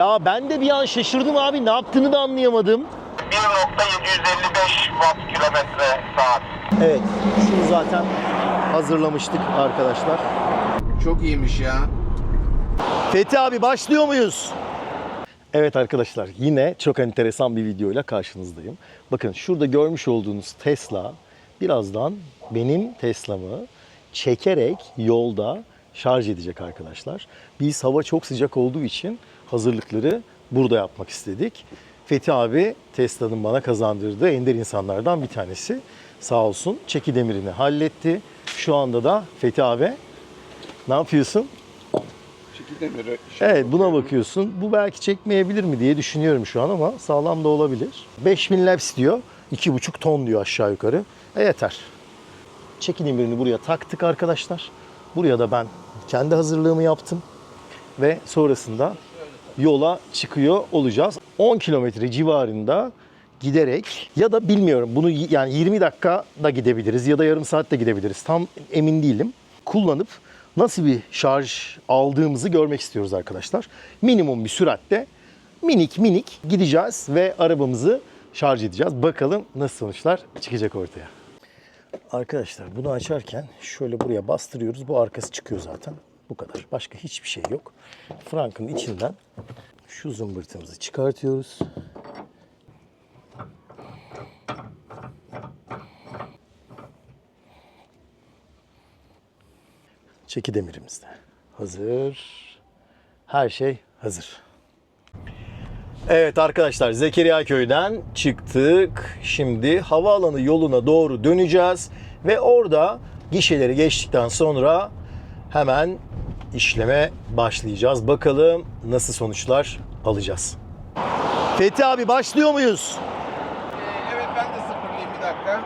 Ya ben de bir an şaşırdım abi. Ne yaptığını da anlayamadım. 1.755 watt kilometre saat. Evet. Şunu zaten hazırlamıştık arkadaşlar. Çok iyiymiş ya. Fethi abi başlıyor muyuz? Evet arkadaşlar yine çok enteresan bir videoyla karşınızdayım. Bakın şurada görmüş olduğunuz Tesla birazdan benim Tesla'mı çekerek yolda şarj edecek arkadaşlar. Biz hava çok sıcak olduğu için hazırlıkları burada yapmak istedik. Fethi abi Tesla'nın bana kazandırdığı ender insanlardan bir tanesi. Sağ olsun çeki demirini halletti. Şu anda da Fethi abi ne yapıyorsun? Şekilde mi? Evet buna bakıyorsun. Bu belki çekmeyebilir mi diye düşünüyorum şu an ama sağlam da olabilir. 5000 laps diyor. 2,5 ton diyor aşağı yukarı. E yeter. Çekin demirini buraya taktık arkadaşlar. Buraya da ben kendi hazırlığımı yaptım. Ve sonrasında yola çıkıyor olacağız. 10 kilometre civarında giderek ya da bilmiyorum bunu yani 20 dakika da gidebiliriz ya da yarım saat de gidebiliriz. Tam emin değilim. Kullanıp nasıl bir şarj aldığımızı görmek istiyoruz arkadaşlar. Minimum bir süratte minik minik gideceğiz ve arabamızı şarj edeceğiz. Bakalım nasıl sonuçlar çıkacak ortaya. Arkadaşlar bunu açarken şöyle buraya bastırıyoruz. Bu arkası çıkıyor zaten. Bu kadar. Başka hiçbir şey yok. Frank'ın içinden şu zımbırtımızı çıkartıyoruz. Çeki demirimiz de hazır. Her şey hazır. Evet arkadaşlar Zekeriya köyden çıktık. Şimdi havaalanı yoluna doğru döneceğiz ve orada gişeleri geçtikten sonra hemen işleme başlayacağız. Bakalım nasıl sonuçlar alacağız. Fethi abi başlıyor muyuz? Evet ben de sıfırlayayım bir dakika.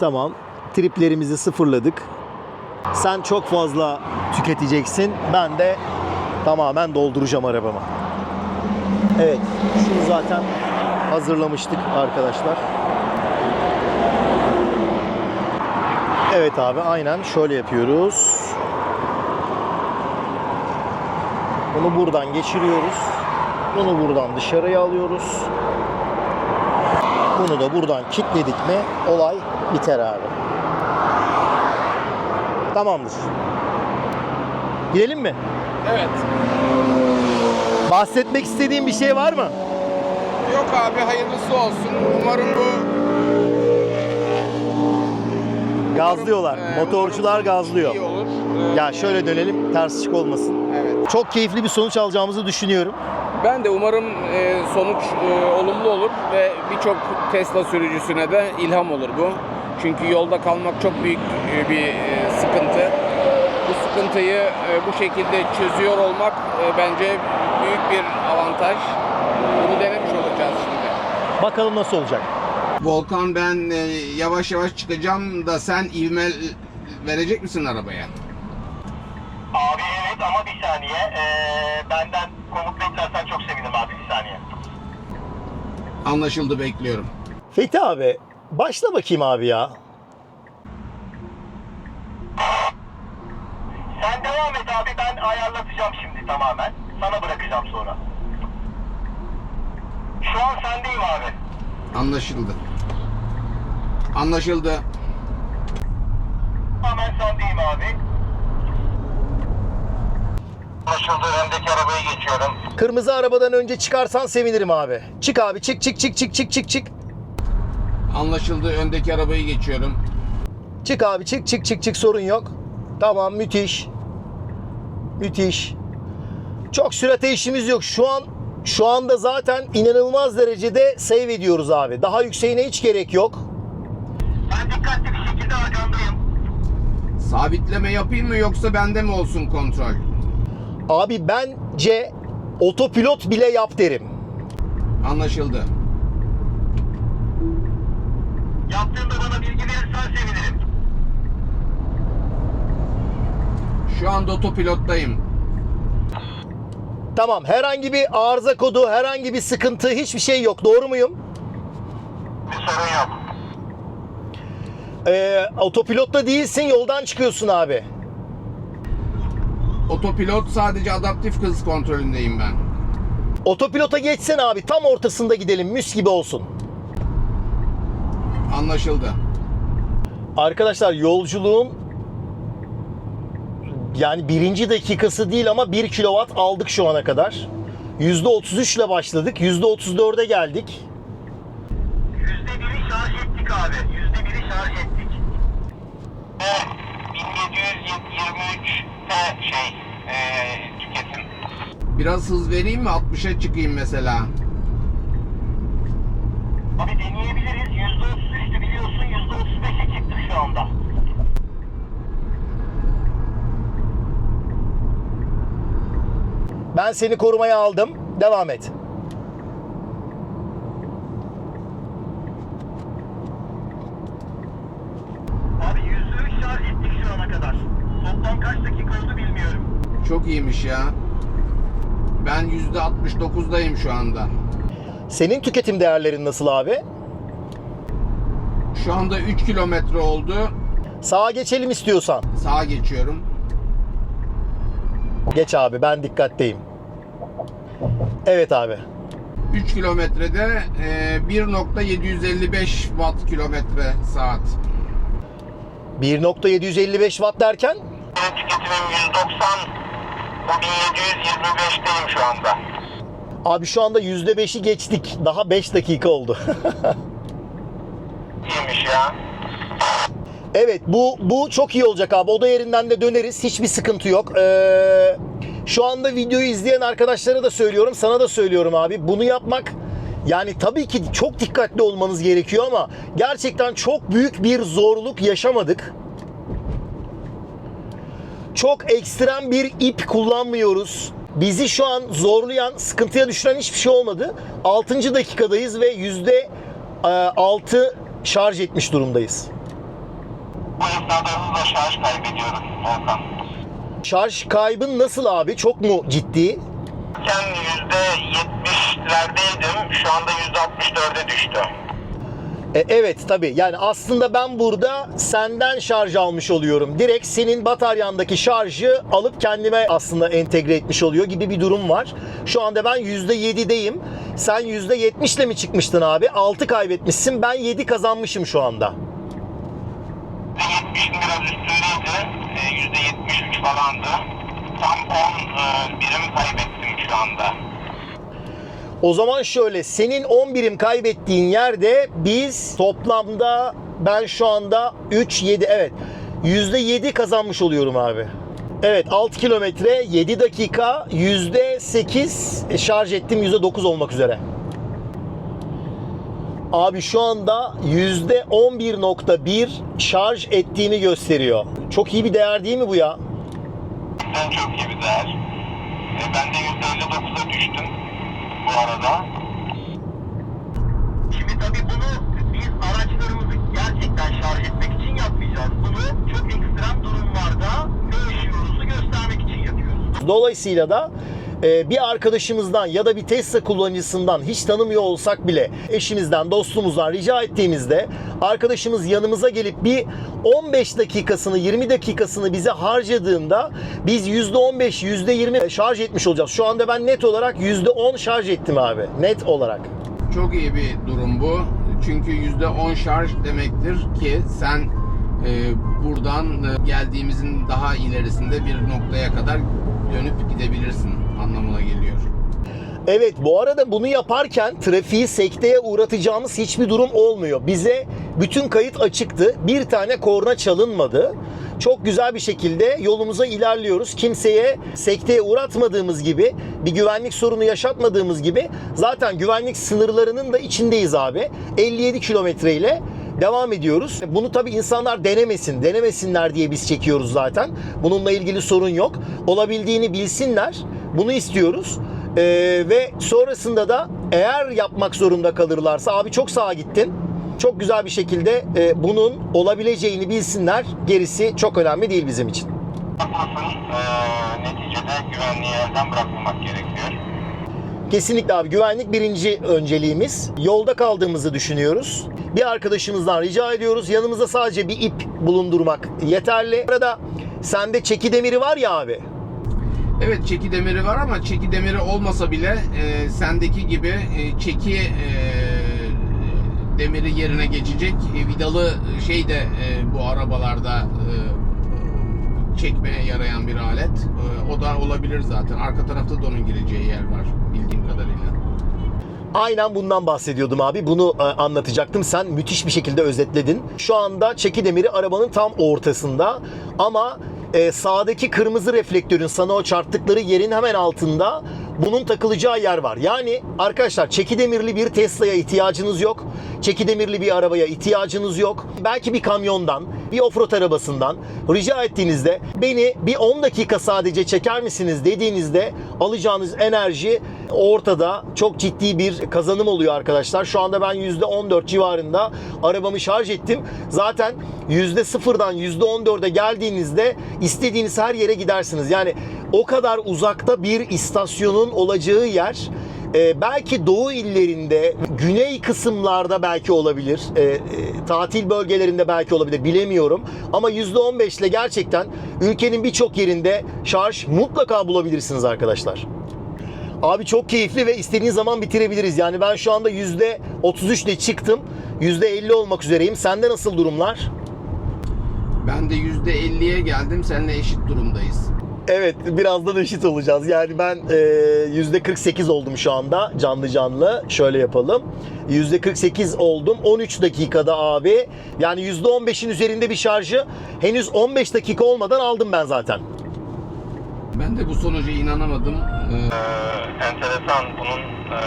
Tamam. Triplerimizi sıfırladık. Sen çok fazla tüketeceksin. Ben de tamamen dolduracağım arabama. Evet. Şunu zaten hazırlamıştık arkadaşlar. Evet abi aynen şöyle yapıyoruz. Bunu buradan geçiriyoruz. Bunu buradan dışarıya alıyoruz. Bunu da buradan kilitledik mi olay biter abi. Tamamdır. Gidelim mi? Evet. Bahsetmek istediğin bir şey var mı? Yok abi hayırlısı olsun. Umarım bu Gazlıyorlar. e, Motorcular umarım gazlıyor. iyi olur. Ee, Ya şöyle dönelim ters ışık olmasın. Çok keyifli bir sonuç alacağımızı düşünüyorum. Ben de umarım e, sonuç e, olumlu olur ve birçok Tesla sürücüsüne de ilham olur bu. Çünkü yolda kalmak çok büyük e, bir e, sıkıntı. Bu sıkıntıyı e, bu şekilde çözüyor olmak e, bence büyük bir avantaj. Bunu denemiş olacağız şimdi. Bakalım nasıl olacak. Volkan ben e, yavaş yavaş çıkacağım da sen ivme verecek misin arabaya? Bir saniye. Ee, benden komut beklersen çok sevinirim abi bir saniye. Anlaşıldı bekliyorum. Fethi abi başla bakayım abi ya. Sen devam et abi ben ayarlatacağım şimdi tamamen. Sana bırakacağım sonra. Şu an sendeyim abi. Anlaşıldı. Anlaşıldı. Hemen sendeyim abi. Anlaşıldı. Öndeki arabayı geçiyorum. Kırmızı arabadan önce çıkarsan sevinirim abi. Çık abi çık çık çık çık çık çık çık. Anlaşıldı. Öndeki arabayı geçiyorum. Çık abi çık çık çık çık sorun yok. Tamam müthiş. Müthiş. Çok sürate işimiz yok. Şu an şu anda zaten inanılmaz derecede save ediyoruz abi. Daha yükseğine hiç gerek yok. Ben dikkatli bir şekilde arkandayım. Sabitleme yapayım mı yoksa bende mi olsun kontrol? Abi bence otopilot bile yap derim. Anlaşıldı. Yaptığında bana bilgi verirsen sevinirim. Şu anda otopilottayım. Tamam herhangi bir arıza kodu, herhangi bir sıkıntı hiçbir şey yok. Doğru muyum? Bir sorun yok. Ee, otopilotta değilsin yoldan çıkıyorsun abi. Otopilot sadece adaptif hız kontrolündeyim ben. Otopilota geçsen abi tam ortasında gidelim müs gibi olsun. Anlaşıldı. Arkadaşlar yolculuğun yani birinci dakikası değil ama 1 kilowatt aldık şu ana kadar. %33 ile başladık. %34'e geldik. %1'i şarj ettik abi. %1'i şarj ettik. Ve 1723 de şey eee tüketim. Biraz hız vereyim mi? 60'a çıkayım mesela. Abi deneyebiliriz. %33'tü biliyorsun. %35'e çıktık şu anda. Ben seni korumaya aldım. Devam et. Abi %3 şarj ettik şu ana kadar. Toplam kaç dakika oldu bilmiyorum. Çok iyiymiş ya. Ben %69'dayım şu anda. Senin tüketim değerlerin nasıl abi? Şu anda 3 kilometre oldu. Sağa geçelim istiyorsan. Sağa geçiyorum. Geç abi ben dikkatteyim. Evet abi. 3 kilometrede e, 1.755 watt kilometre saat. 1.755 watt derken Benim tüketimim 190. O 1725'teyim şu anda. abi şu anda %5'i geçtik. Daha 5 dakika oldu. İyiymiş ya. Evet bu bu çok iyi olacak abi. Oda yerinden de döneriz. Hiçbir sıkıntı yok. Ee, şu anda videoyu izleyen arkadaşlara da söylüyorum. Sana da söylüyorum abi. Bunu yapmak yani tabii ki çok dikkatli olmanız gerekiyor ama gerçekten çok büyük bir zorluk yaşamadık. Çok ekstrem bir ip kullanmıyoruz. Bizi şu an zorlayan, sıkıntıya düşüren hiçbir şey olmadı. 6. dakikadayız ve yüzde e, 6 şarj etmiş durumdayız. Bu hızla şarj kaybediyorum Volkan. Şarj kaybın nasıl abi? Çok mu ciddi? Ben %70'lerdeydim. Şu anda %64'e düştü. E, evet tabii. Yani aslında ben burada senden şarj almış oluyorum. Direkt senin bataryandaki şarjı alıp kendime aslında entegre etmiş oluyor gibi bir durum var. Şu anda ben %7'deyim. Sen %70 ile mi çıkmıştın abi? 6 kaybetmişsin. Ben 7 kazanmışım şu anda. %70'in biraz üstündeydi. Ee, %73 falandı. Tam 10 e, birim kaybettim şu anda. O zaman şöyle senin 10 birim kaybettiğin yerde biz toplamda ben şu anda 3 7 evet %7 kazanmış oluyorum abi. Evet 6 kilometre 7 dakika %8 şarj ettim %9 olmak üzere. Abi şu anda %11.1 şarj ettiğimi gösteriyor. Çok iyi bir değer değil mi bu ya? Çok iyi bir değer. Ee, ben de %59'a düştüm bu arada. Şimdi tabii bunu biz araçlarımızı gerçekten şarj etmek için yapmayacağız. Bunu çok ekstrem durumlarda ne yaşıyoruzu göstermek için yapıyoruz. Dolayısıyla da e, bir arkadaşımızdan ya da bir Tesla kullanıcısından hiç tanımıyor olsak bile eşimizden, dostumuzdan rica ettiğimizde arkadaşımız yanımıza gelip bir 15 dakikasını, 20 dakikasını bize harcadığında biz %15, %20 şarj etmiş olacağız. Şu anda ben net olarak %10 şarj ettim abi. Net olarak. Çok iyi bir durum bu. Çünkü %10 şarj demektir ki sen e, buradan e, geldiğimizin daha ilerisinde bir noktaya kadar dönüp gidebilirsin anlamına geliyor. Evet bu arada bunu yaparken trafiği sekteye uğratacağımız hiçbir durum olmuyor. Bize bütün kayıt açıktı. Bir tane korna çalınmadı. Çok güzel bir şekilde yolumuza ilerliyoruz. Kimseye sekteye uğratmadığımız gibi, bir güvenlik sorunu yaşatmadığımız gibi zaten güvenlik sınırlarının da içindeyiz abi. 57 kilometre ile devam ediyoruz. Bunu tabii insanlar denemesin, denemesinler diye biz çekiyoruz zaten. Bununla ilgili sorun yok. Olabildiğini bilsinler. Bunu istiyoruz. Ee, ve sonrasında da eğer yapmak zorunda kalırlarsa abi çok sağa gittin. Çok güzel bir şekilde e, bunun olabileceğini bilsinler. Gerisi çok önemli değil bizim için. Haklısın. Ee, neticede güvenliği elden bırakmamak gerekiyor. Kesinlikle abi güvenlik birinci önceliğimiz. Yolda kaldığımızı düşünüyoruz. Bir arkadaşımızdan rica ediyoruz. Yanımızda sadece bir ip bulundurmak yeterli. Burada sende çeki demiri var ya abi. Evet çeki demiri var ama çeki demiri olmasa bile e, sendeki gibi e, çeki e, demiri yerine geçecek e, vidalı şey de e, bu arabalarda e, çekmeye yarayan bir alet. E, o da olabilir zaten. Arka tarafta da onun gireceği yer var bildiğim kadarıyla. Aynen bundan bahsediyordum abi. Bunu e, anlatacaktım. Sen müthiş bir şekilde özetledin. Şu anda çeki demiri arabanın tam ortasında ama e, sağdaki kırmızı reflektörün sana o çarptıkları yerin hemen altında bunun takılacağı yer var. Yani arkadaşlar çeki demirli bir Tesla'ya ihtiyacınız yok. Çeki demirli bir arabaya ihtiyacınız yok. Belki bir kamyondan, bir offroad arabasından rica ettiğinizde beni bir 10 dakika sadece çeker misiniz dediğinizde alacağınız enerji ortada çok ciddi bir kazanım oluyor arkadaşlar. Şu anda ben %14 civarında arabamı şarj ettim. Zaten %0'dan %14'e geldiğinizde istediğiniz her yere gidersiniz. Yani o kadar uzakta bir istasyonun olacağı yer e, belki doğu illerinde, güney kısımlarda belki olabilir. E, e, tatil bölgelerinde belki olabilir. Bilemiyorum. Ama %15 ile gerçekten ülkenin birçok yerinde şarj mutlaka bulabilirsiniz arkadaşlar. Abi çok keyifli ve istediğin zaman bitirebiliriz. Yani ben şu anda %33 ile çıktım. %50 olmak üzereyim. Sende nasıl durumlar? Ben de %50'ye geldim. Seninle eşit durumdayız. Evet birazdan eşit olacağız. Yani ben e, %48 oldum şu anda canlı canlı. Şöyle yapalım. %48 oldum. 13 dakikada abi. Yani %15'in üzerinde bir şarjı henüz 15 dakika olmadan aldım ben zaten. Ben de bu sonuca inanamadım. Ee, Ee, enteresan bunun ee,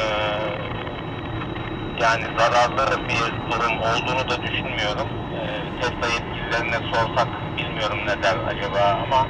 yani zararlı bir durum olduğunu da düşünmüyorum. Ee, Tesla yetkililerine sorsak bilmiyorum ne der acaba ama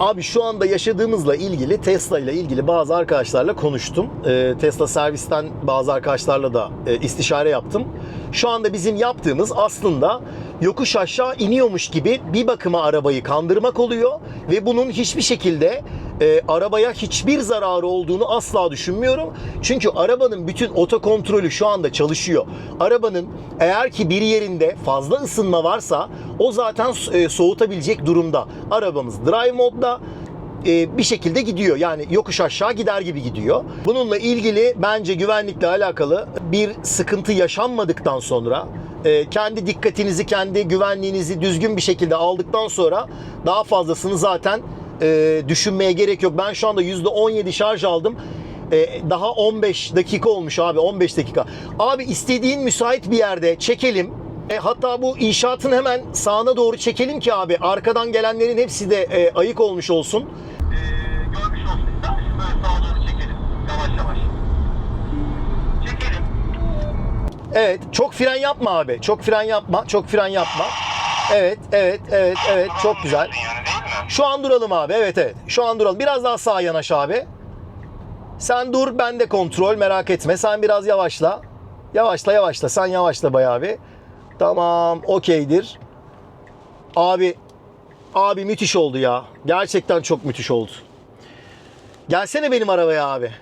Abi şu anda yaşadığımızla ilgili Tesla ile ilgili bazı arkadaşlarla konuştum. Ee, Tesla servisten bazı arkadaşlarla da e, istişare yaptım. Şu anda bizim yaptığımız aslında yokuş aşağı iniyormuş gibi bir bakıma arabayı kandırmak oluyor ve bunun hiçbir şekilde e, arabaya hiçbir zararı olduğunu asla düşünmüyorum. Çünkü arabanın bütün otokontrolü şu anda çalışıyor. Arabanın eğer ki bir yerinde fazla ısınma varsa o zaten e, soğutabilecek durumda. Arabamız drive modda e, bir şekilde gidiyor. Yani yokuş aşağı gider gibi gidiyor. Bununla ilgili bence güvenlikle alakalı bir sıkıntı yaşanmadıktan sonra e, kendi dikkatinizi, kendi güvenliğinizi düzgün bir şekilde aldıktan sonra daha fazlasını zaten e, düşünmeye gerek yok. Ben şu anda %17 şarj aldım. E, daha 15 dakika olmuş abi 15 dakika. Abi istediğin müsait bir yerde çekelim. E, hatta bu inşaatın hemen sağına doğru çekelim ki abi arkadan gelenlerin hepsi de e, ayık olmuş olsun. ee, görmüş olsun ister misin? Böyle sağa doğru çekelim. Yavaş yavaş. Çekelim. Evet, çok fren yapma abi. Çok fren yapma. Çok fren yapma. Evet, evet, evet, evet. Çok güzel. Yani? Şu an duralım abi. Evet, evet. Şu an duralım. Biraz daha sağa yanaş abi. Sen dur, ben de kontrol. Merak etme. Sen biraz yavaşla. Yavaşla, yavaşla. Sen yavaşla bayağı bir. Tamam, okeydir. Abi, abi müthiş oldu ya. Gerçekten çok müthiş oldu. Gelsene benim arabaya abi.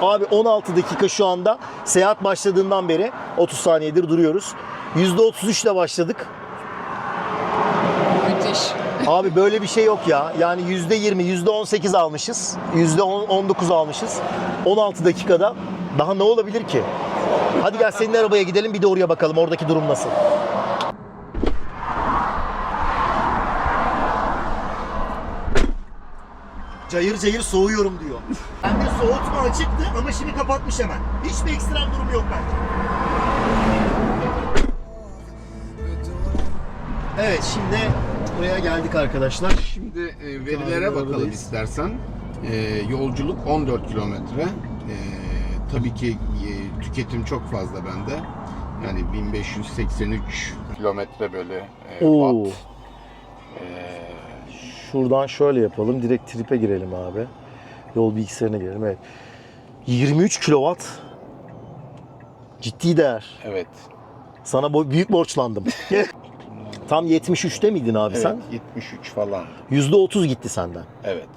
Abi 16 dakika şu anda seyahat başladığından beri 30 saniyedir duruyoruz. %33 ile başladık. Müthiş. Abi böyle bir şey yok ya. Yani %20, %18 almışız. %19 almışız. 16 dakikada. Daha ne olabilir ki? Hadi gel senin arabaya gidelim bir de oraya bakalım oradaki durum nasıl. Cayır cayır soğuyorum diyor. Bende soğutma açıktı ama şimdi kapatmış hemen. Hiçbir ekstrem durum yok bence. Evet şimdi buraya geldik arkadaşlar. Şimdi e, verilere Tarih bakalım oradayız. istersen. E, yolculuk 14 kilometre. E, tabii ki e, tüketim çok fazla bende. Yani 1583 kilometre böyle e, Oo. watt. E, Şuradan şöyle yapalım. Direkt tripe girelim abi. Yol bilgisayarına girelim. Evet. 23 kilowatt. Ciddi değer. evet. Sana bo- büyük borçlandım. Tam 73'te miydin abi Evet, sen? 73 falan. %30 gitti senden. Evet.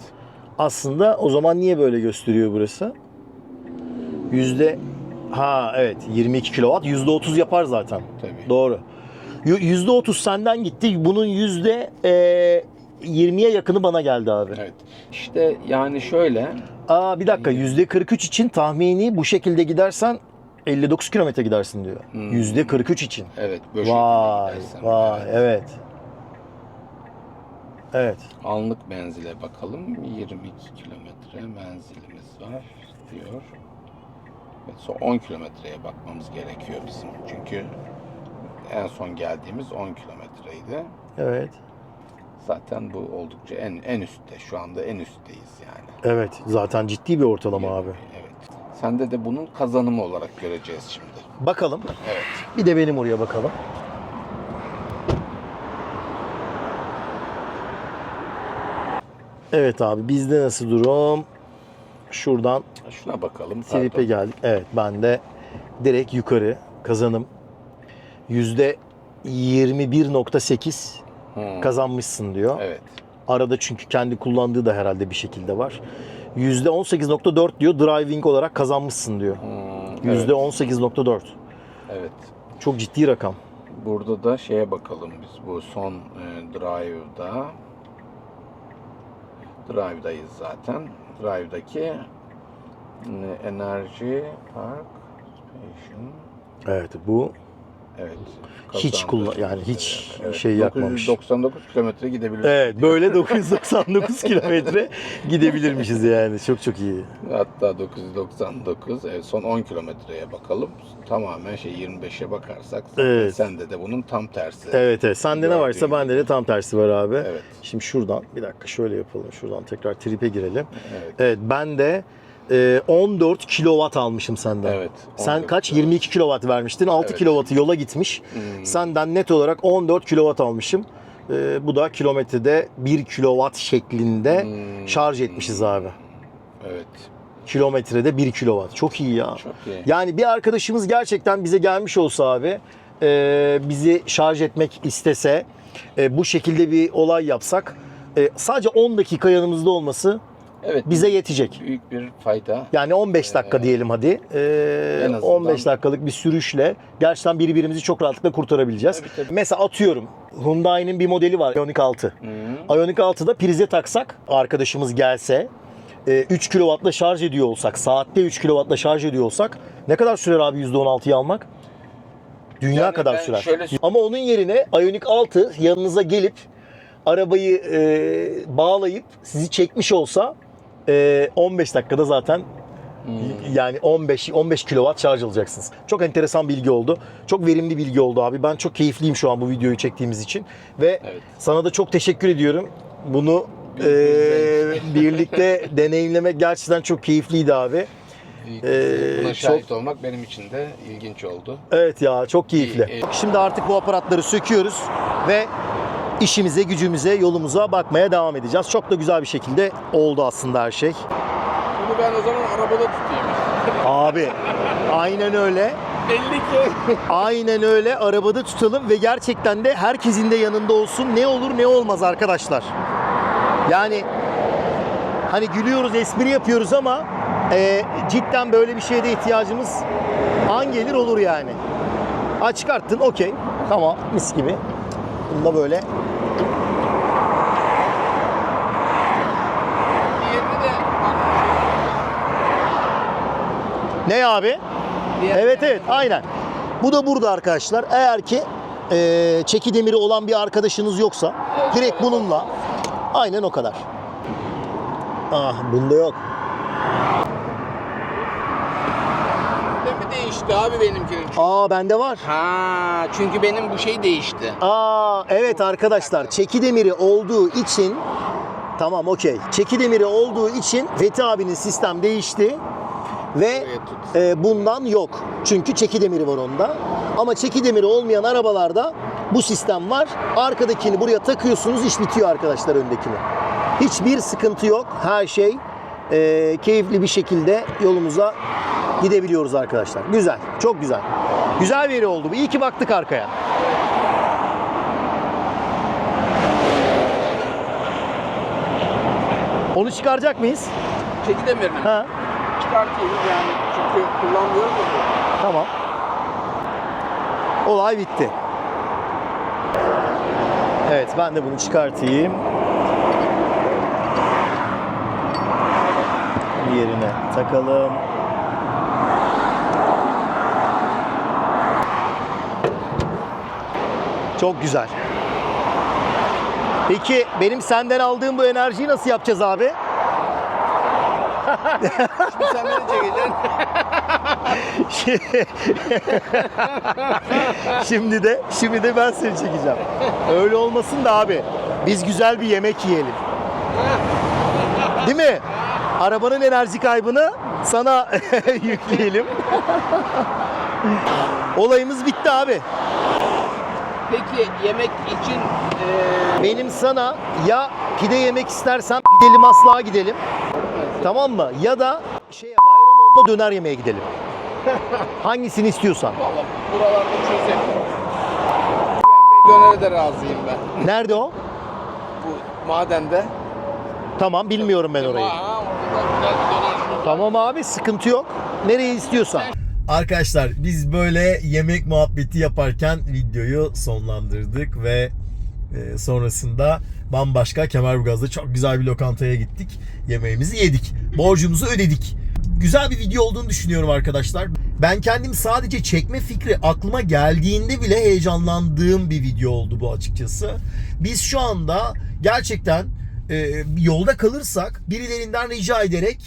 Aslında o zaman niye böyle gösteriyor burası? Yüzde ha evet 22 kilowatt %30 yapar zaten. Tabii. Doğru. Y- %30 senden gitti. Bunun yüzde e, 20'ye yakını bana geldi abi. Evet. İşte yani şöyle Aa bir dakika %43 için tahmini bu şekilde gidersen 59 kilometre gidersin diyor. Hmm. %43 için. evet Vay vay evet. evet. Evet. Anlık menzile bakalım. 22 kilometre menzilimiz var diyor. Evet, son 10 kilometreye bakmamız gerekiyor bizim. Çünkü en son geldiğimiz 10 kilometreydi. Evet. Zaten bu oldukça en en üstte. Şu anda en üstteyiz yani. Evet. Zaten ciddi bir ortalama abi. Evet. Sende de bunun kazanımı olarak göreceğiz şimdi. Bakalım. Evet. Bir de benim oraya bakalım. Evet abi bizde nasıl durum? Şuradan Şuna bakalım. Trip'e Pardon. geldik. Evet ben de direkt yukarı kazanım. Yüzde 21.8 Hmm, kazanmışsın diyor. Evet. Arada çünkü kendi kullandığı da herhalde bir şekilde var. Yüzde 18.4 diyor driving olarak kazanmışsın diyor. Hmm, Yüzde evet. 18.4. evet. Çok ciddi rakam. Burada da şeye bakalım biz bu son e, drive'da drive'dayız zaten. Drive'daki e, enerji park station Evet bu evet. Hiç kullan- yani hiç şey yakmamış. 999 kilometre gidebiliriz. Evet böyle 999 kilometre gidebilirmişiz yani. Çok çok iyi. Hatta 999. Evet, son 10 kilometreye bakalım. Tamamen şey 25'e bakarsak Evet. sende de bunun tam tersi. Evet evet. Sende ne varsa bende de tam tersi var abi. Evet. Şimdi şuradan bir dakika şöyle yapalım. Şuradan tekrar trip'e girelim. Evet. Evet ben de e, 14 kilowatt almışım senden. Evet, Sen 14 kaç? 22 kilowatt vermiştin. 6 Evet. kilowattı yola gitmiş. Hmm. Senden net olarak 14 kilowatt almışım. E, bu da kilometrede 1 kilowatt şeklinde Hmm. şarj etmişiz abi. Evet. Kilometrede 1 kilowatt. Çok iyi ya. Çok iyi. Yani bir arkadaşımız gerçekten bize gelmiş olsa abi, e, bizi şarj etmek istese, e, bu şekilde bir olay yapsak, e, sadece 10 dakika yanımızda olması Evet. bize yetecek. büyük bir fayda. Yani 15 dakika Ee, diyelim hadi. E, en azından- 15 dakikalık bir sürüşle gerçekten birbirimizi çok rahatlıkla kurtarabileceğiz. Tabii, tabii. Mesela atıyorum Hyundai'nin bir modeli var Ioniq 6. Hı. Ioniq 6'da prize taksak arkadaşımız gelse e, 3 kW'la şarj ediyor olsak saatte 3 kW'la şarj ediyor olsak ne kadar sürer abi %16'yı almak? Dünya Yani kadar sürer. şöyle- Ama onun yerine Ioniq 6 yanınıza gelip arabayı e, bağlayıp sizi çekmiş olsa e, 15 dakikada zaten Hmm. yani 15 15 kW şarj alacaksınız. Çok enteresan bilgi oldu. Çok verimli bilgi oldu abi. Ben çok keyifliyim şu an bu videoyu çektiğimiz için ve Evet. sana da çok teşekkür ediyorum. Bunu eee, birlikte deneyimlemek gerçekten çok keyifliydi abi. Ee, Buna çok- şahit olmak benim için de ilginç oldu. Evet ya çok keyifli. İyi, iyi. Şimdi artık bu aparatları söküyoruz ve işimize, gücümüze, yolumuza bakmaya devam edeceğiz. Çok da güzel bir şekilde oldu aslında her şey. Bunu ben o zaman arabada tutayım. Abi aynen öyle. Belli ki. Aynen öyle arabada tutalım ve gerçekten de herkesin de yanında olsun. Ne olur ne olmaz arkadaşlar. Yani hani gülüyoruz, espri yapıyoruz ama e, cidden böyle bir şeye de ihtiyacımız an gelir olur yani. Ha çıkarttın okey. Tamam mis gibi. Bunu da böyle Diğerini de Ne abi? Diğer- Evet evet aynen. Bu da burada arkadaşlar. Eğer ki e, çeki demiri olan bir arkadaşınız yoksa direkt bununla aynen o kadar. Ah bunda yok. mi değişti abi benimkinin? Aa bende var. Ha, çünkü benim bu şey değişti. Aa evet arkadaşlar çeki demiri olduğu için tamam okey. Çeki demiri olduğu için Fethi abinin sistem değişti ve e, bundan yok. Çünkü çeki demiri var onda. Ama çeki demiri olmayan arabalarda bu sistem var. Arkadakini buraya takıyorsunuz iş bitiyor arkadaşlar öndekini. Hiçbir sıkıntı yok. Her şey e, keyifli bir şekilde yolumuza gidebiliyoruz arkadaşlar. Güzel. Çok güzel. Güzel bir yeri oldu. İyi ki baktık arkaya. Onu çıkaracak mıyız? Çeki demirini Ha, çıkartayım yani çünkü kullanmıyorum ya. Tamam. Olay bitti. Evet ben de bunu çıkartayım. Yerine takalım. Çok güzel. Peki benim senden aldığım bu enerjiyi nasıl yapacağız abi? Sen beni çekeceksin. şimdi de şimdi de ben seni çekeceğim. Öyle olmasın da abi. Biz güzel bir yemek yiyelim. Değil mi? Arabanın enerji kaybını sana yükleyelim. Olayımız bitti abi. Peki yemek için e, Benim sana ya pide yemek istersen pideli maslağa gidelim. Tamam mı? Ya da şeye bayram döner yemeye gidelim. Hangisini istiyorsan. valla buralarda çözelim. Dönere de razıyım ben. Nerede o? Bu madende. Tamam bilmiyorum ben orayı. Aa. Tamam abi sıkıntı yok. Nereyi istiyorsan. Arkadaşlar biz böyle yemek muhabbeti yaparken videoyu sonlandırdık ve e, sonrasında bambaşka Kemerburgaz'da çok güzel bir lokantaya gittik. Yemeğimizi yedik. Borcumuzu ödedik. Güzel bir video olduğunu düşünüyorum arkadaşlar. Ben kendim sadece çekme fikri aklıma geldiğinde bile heyecanlandığım bir video oldu bu açıkçası. Biz şu anda gerçekten e, yolda kalırsak birilerinden rica ederek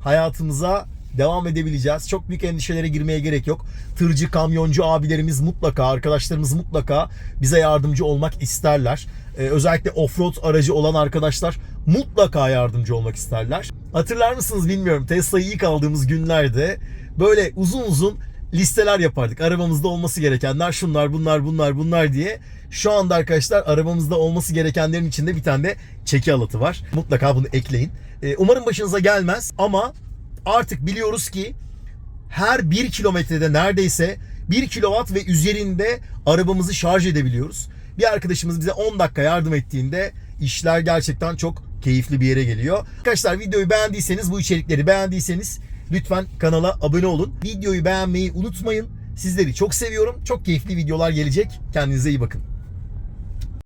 hayatımıza devam edebileceğiz. Çok büyük endişelere girmeye gerek yok. Tırcı, kamyoncu abilerimiz mutlaka, arkadaşlarımız mutlaka bize yardımcı olmak isterler. Ee, özellikle offroad aracı olan arkadaşlar mutlaka yardımcı olmak isterler. Hatırlar mısınız bilmiyorum. Tesla'yı ilk aldığımız günlerde böyle uzun uzun listeler yapardık. Arabamızda olması gerekenler şunlar, bunlar, bunlar, bunlar diye. Şu anda arkadaşlar arabamızda olması gerekenlerin içinde bir tane de çeki alatı var. Mutlaka bunu ekleyin. Ee, umarım başınıza gelmez ama artık biliyoruz ki her 1 kilometrede neredeyse 1 kilowatt ve üzerinde arabamızı şarj edebiliyoruz. Bir arkadaşımız bize 10 dakika yardım ettiğinde işler gerçekten çok keyifli bir yere geliyor. Arkadaşlar videoyu beğendiyseniz bu içerikleri beğendiyseniz lütfen kanala abone olun. Videoyu beğenmeyi unutmayın. Sizleri çok seviyorum. Çok keyifli videolar gelecek. Kendinize iyi bakın.